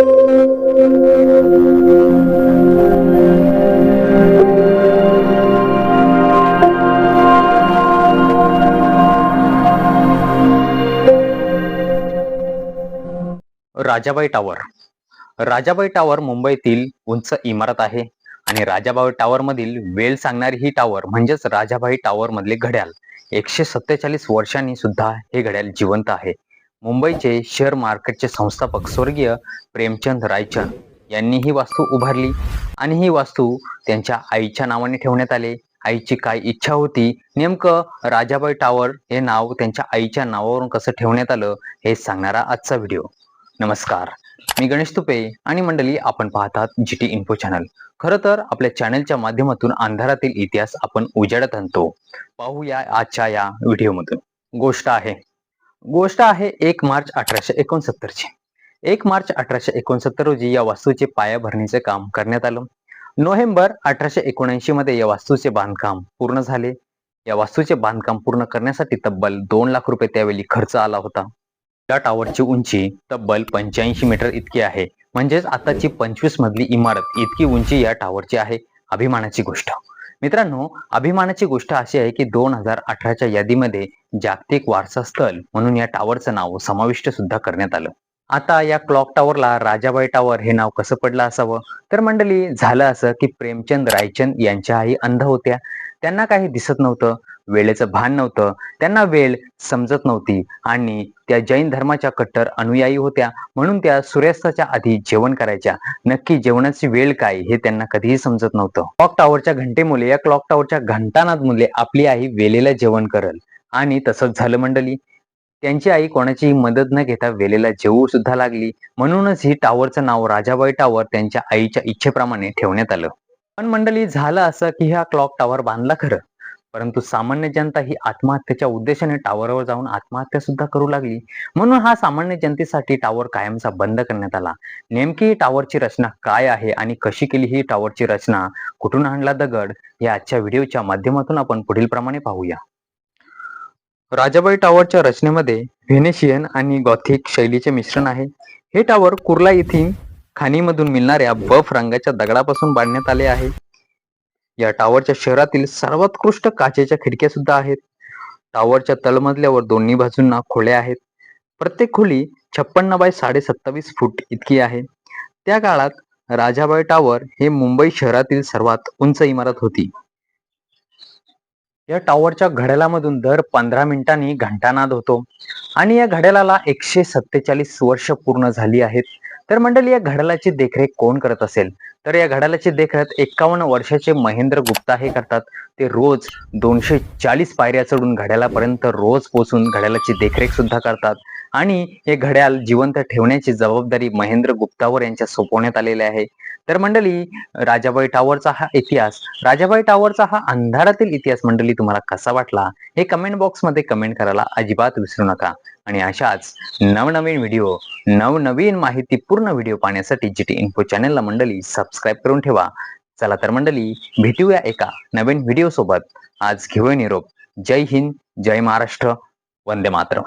Rajabai tower. Rajabai tower मुंबईतील उंच इमारत आहे आणि राजाबाई टॉवर मधील वेळ सांगणारी ही टॉवर म्हणजेच राजाबाई टॉवर मधले घड्याल. एकशे सत्तेचाळीस वर्षांनी सुद्धा हे घड्याल जिवंत आहे. मुंबईचे शेअर मार्केटचे संस्थापक स्वर्गीय प्रेमचंद रायचंद यांनी ही वास्तू उभारली आणि ही वास्तू त्यांच्या आईच्या नावाने ठेवण्यात आले. आईची काय इच्छा होती? नेमकं राजाबाई टावर हे नाव त्यांच्या आईच्या नावावरून कसं ठेवण्यात आलं हे सांगणारा आजचा व्हिडिओ. नमस्कार. मी गणेश तुपे आणि मंडळी आपण पाहतात जी टी इन्फो चॅनल. खरं तर आपल्या चॅनलच्या माध्यमातून अंधारातील इतिहास आपण उजाडत आणतो. पाहूया आजच्या या व्हिडिओमधून. गोष्ट आहे गोष्ट आहे एक मार्च अठराशे एकोणसत्तर ची एक मार्च अठराशे एकोणसत्तर रोजी या वास्तूचे पायाभरणीचे काम करण्यात आलं. नोव्हेंबर अठराशे एकोणऐंशी मध्ये या वास्तूचे बांधकाम पूर्ण झाले. या वास्तूचे बांधकाम पूर्ण करण्यासाठी तब्बल दोन लाख रुपये त्यावेळी खर्च आला होता. या टॉवरची उंची तब्बल पंच्याऐंशी मीटर इतकी आहे. म्हणजेच आताची पंचवीस मधली इमारत इतकी उंची या टॉवरची आहे अभिमानाची गोष्ट. मित्रांनो अभिमानाची गोष्ट अशी आहे की दोन हजार अठराच्या यादीमध्ये जागतिक वारसा स्थळ म्हणून या टावरचं नाव समाविष्ट सुद्धा करण्यात आलं. आता या क्लॉक टावरला राजाबाई टावर हे नाव कसं पडलं असावं? तर मंडळी झालं असं की प्रेमचंद रायचंद यांच्या आई अंध होत्या. त्यांना काही दिसत नव्हतं. वेळेचं भान नव्हतं. त्यांना वेळ समजत नव्हती आणि त्या जैन धर्माच्या कट्टर अनुयायी होत्या. म्हणून त्या सूर्यास्ताच्या आधी जेवण करायच्या. नक्की जेवणाची वेळ काय हे त्यांना कधीही समजत नव्हतं. क्लॉक टॉवरच्या घंटेमुळे या क्लॉक टॉवरच्या घंटानाद मुले आपली आई वेळेला जेवण करल. आणि तसंच झालं मंडळी. त्यांची आई कोणाचीही मदत न घेता वेलेला जेवू सुद्धा लागली. म्हणूनच ही टावरचं नाव राजाबाई टॉवर त्यांच्या आईच्या इच्छेप्रमाणे ठेवण्यात आलं. पण मंडळी झालं असं की हा क्लॉक टॉवर बांधला खरं? परंतु सामान्य जनता ही आत्महत्येच्या उद्देशाने टॉवरवर जाऊन आत्महत्या सुद्धा करू लागली. म्हणून हा सामान्य जनतेसाठी टॉवर कायमचा बंद करण्यात आला. नेमकी ही टावरची रचना काय आहे आणि कशी केली ही टावरची रचना कुठून आणला दगड या आजच्या व्हिडिओच्या माध्यमातून आपण पुढील प्रमाणे पाहूया. राजाबाई टॉवरच्या रचनेमध्ये व्हेनेशियन आणि गॉथिक शैलीचे मिश्रण आहे. हे टॉवर कुर्ला येथील खाणीमधून मिळणाऱ्या बफ रंगाच्या दगडापासून बांधण्यात आले आहे. या टॉवरच्या शहरातील सर्वोत्कृष्ट काचेच्या खिडक्या सुद्धा आहेत. टॉवरच्या तळमजल्यावर दोन्ही बाजूंना खोल्या आहेत. प्रत्येक खोली छप्पन्न बाय साडे सत्तावीस फूट इतकी आहे. त्या काळात राजाबाई टॉवर हे मुंबई शहरातील सर्वात उंच इमारत होती. या टॉवरच्या घड्याळामधून दर पंधरा मिनिटांनी घंटानाद होतो. आणि या घड्याळाला एकशे सत्तेचाळीस वर्ष पूर्ण झाली आहेत. तर मंडळी या घड्याळाची देखरेख कोण करत असेल? तर या घड्याळाची देखरेख एकावन्न वर्षाचे महेंद्र गुप्ता हे करतात. ते रोज दोनशे चाळीस पायऱ्या चढून घड्याळापर्यंत रोज पोचून घड्याळाची देखरेख सुद्धा करतात. आणि हे घड्याळ जिवंत ठेवण्याची जबाबदारी महेंद्र गुप्तावर यांच्या सोपवण्यात आलेली आहे. तर मंडळी राजाबाई टॉवरचा हा इतिहास राजाबाई टॉवरचा हा अंधारातील इतिहास मंडळी तुम्हाला कसा वाटला? हे कमेंट बॉक्समध्ये कमेंट करायला अजिबात विसरू नका. आणि अशाच नवनवीन व्हिडिओ नवनवीन माहितीपूर्ण व्हिडिओ पाहण्यासाठी जी टी इन्फो चॅनलला मंडळी सबस्क्राईब करून ठेवा. चला तर मंडळी भेटूया एका नवीन व्हिडिओ सोबत. आज घेऊया निरोप. जय हिंद जय महाराष्ट्र. वंदे मातरम.